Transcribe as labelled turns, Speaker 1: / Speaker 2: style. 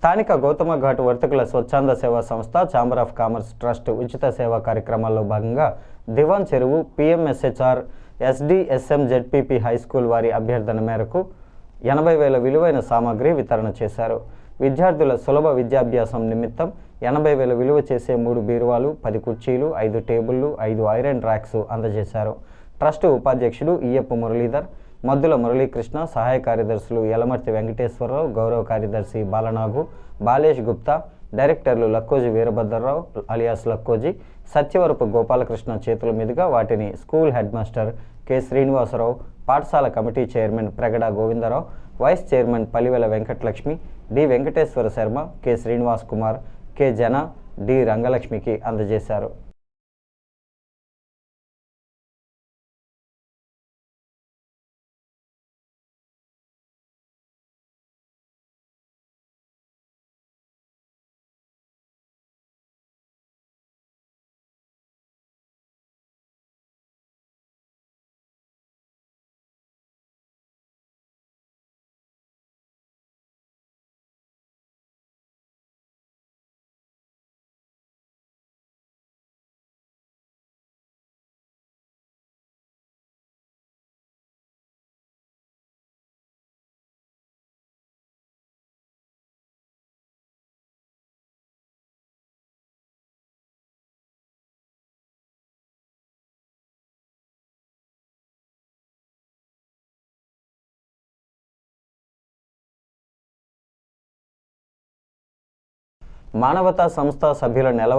Speaker 1: స్థానిక గౌతమ ఘాట్ వర్తకుల స్వచ్ఛంద సేవా సంస్థ ఛాంబర్ ఆఫ్ కామర్స్ ట్రస్ట్ ఉచిత సేవా కార్యక్రమాల్లో భాగంగా Diwan Cheruvu PMSHR SDSM ZPP high school వారి అభ్యర్థన మేరకు ఎనభై వేల విలువైన సామాగ్రి వితరణ చేశారు. విద్యార్థుల సులభ విద్యాభ్యాసం నిమిత్తం ఎనభై వేల విలువ చేసే మూడు బీరువాలు పది కుర్చీలు ఐదు టేబుళ్ళు ఐదు ఐరన్ ర్యాక్స్ అందజేశారు. ట్రస్ట్ ఉపాధ్యక్షుడు ఈయప్ప మురళీధర్ మద్దుల మురళీకృష్ణ సహాయ కార్యదర్శులు యలమర్తి వెంకటేశ్వరరావు గౌరవ కార్యదర్శి బాలనాగు బాలేష్ గుప్తా డైరెక్టర్లు లక్కోజి వీరభద్రరావు అలియాస్ లక్కోజి సత్యవరపు గోపాలకృష్ణ చేతుల మీదుగా వాటిని school head master K. Srinivasarao పాఠశాల committee chairman Pragada Govindarao vice chairman Palivela Venkatalakshmi D. Venkateswara Sharma K. Srinivas Kumar K. Jana D. రంగలక్ష్మికి అందజేశారు. మానవతా సంస్థ సభ్యుల నెలవారీ